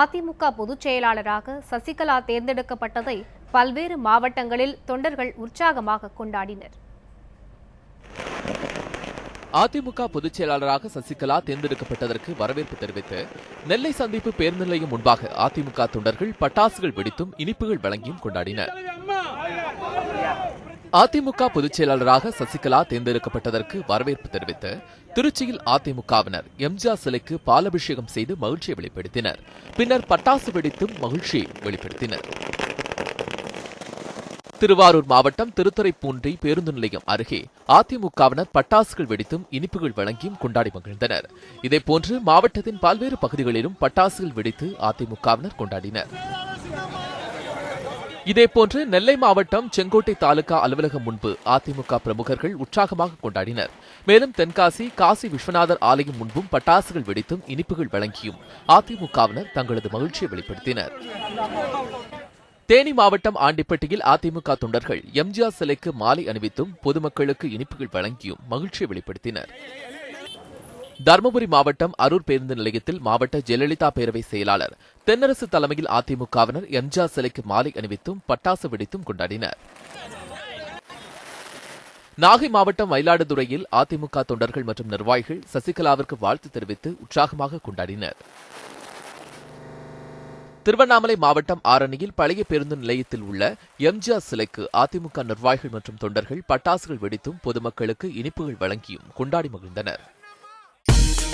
அதிமுக பொதுச் செயலாளராக சசிகலா தேர்ந்தெடுக்கப்பட்டதை பல்வேறு மாவட்டங்களில் தொண்டர்கள் உற்சாகமாக கொண்டாடினர். அதிமுக பொதுச் செயலாளராக சசிகலா தேர்ந்தெடுக்கப்பட்டதற்கு வரவேற்பு தெரிவித்து நெல்லை சந்திப்பு பேருந்து நிலையம் முன்பாக அதிமுக தொண்டர்கள் பட்டாசுகள் வெடித்தும் இனிப்புகள் வழங்கியும் கொண்டாடினர். அதிமுக பொதுச் செயலாளராக சசிகலா தேர்ந்தெடுக்கப்பட்டதற்கு வரவேற்பு தெரிவித்து திருச்சியில் அதிமுகவினர் எம்ஜிஆர் சிலைக்கு பாலபிஷேகம் செய்து மகிழ்ச்சியை வெளிப்படுத்தினர். பின்னர் பட்டாசு வெடித்தும் மகிழ்ச்சியை வெளிப்படுத்தினர். திருவாரூர் மாவட்டம் திருத்துறைப்பூன்றி பேருந்து நிலையம் அருகே அதிமுகவினர் பட்டாசுகள் வெடித்தும் இனிப்புகள் வழங்கியும் கொண்டாடி மகிழ்ந்தனர். இதேபோன்று மாவட்டத்தின் பல்வேறு பகுதிகளிலும் பட்டாசுகள் வெடித்து அதிமுகவினர் கொண்டாடினர். இதேபோன்று நெல்லை மாவட்டம் செங்கோட்டை தாலுகா அலுவலகம் முன்பு அதிமுக பிரமுகர்கள் உற்சாகமாக கொண்டாடினர். மேலும் தென்காசி காசி விஸ்வநாதர் ஆலயம் முன்பும் பட்டாசுகள் வெடித்தும் இனிப்புகள் வழங்கியும் அதிமுகவினர் தங்களது மகிழ்ச்சியை வெளிப்படுத்தினர். தேனி மாவட்டம் ஆண்டிப்பட்டியில் அதிமுக தொண்டர்கள் எம்ஜிஆர் சிலைக்கு மாலை அணிவித்தும் பொதுமக்களுக்கு இனிப்புகள் வழங்கியும் மகிழ்ச்சியை வெளிப்படுத்தினர். தருமபுரி மாவட்டம் அரூர் பேருந்து நிலையத்தில் மாவட்ட ஜெயலலிதா பேரவை செயலாளர் தென்னரசு தலைமையில் அதிமுகவினர் எம்ஜிஆர் சிலைக்கு மாலை அணிவித்தும் பட்டாசு வெடித்தும் கொண்டாடினர். நாகை மாவட்டம் மயிலாடுதுறையில் அதிமுக தொண்டர்கள் மற்றும் நிர்வாகிகள் சசிகலாவிற்கு வாழ்த்து தெரிவித்து உற்சாகமாக கொண்டாடினர். திருவண்ணாமலை மாவட்டம் ஆரணியில் பழைய பேருந்து நிலையத்தில் உள்ள எம்ஜிஆர் சிலைக்கு அதிமுக நிர்வாகிகள் மற்றும் தொண்டர்கள் பட்டாசுகள் வெடித்தும் பொதுமக்களுக்கு இனிப்புகள் வழங்கியும் கொண்டாடி மகிழ்ந்தனர்.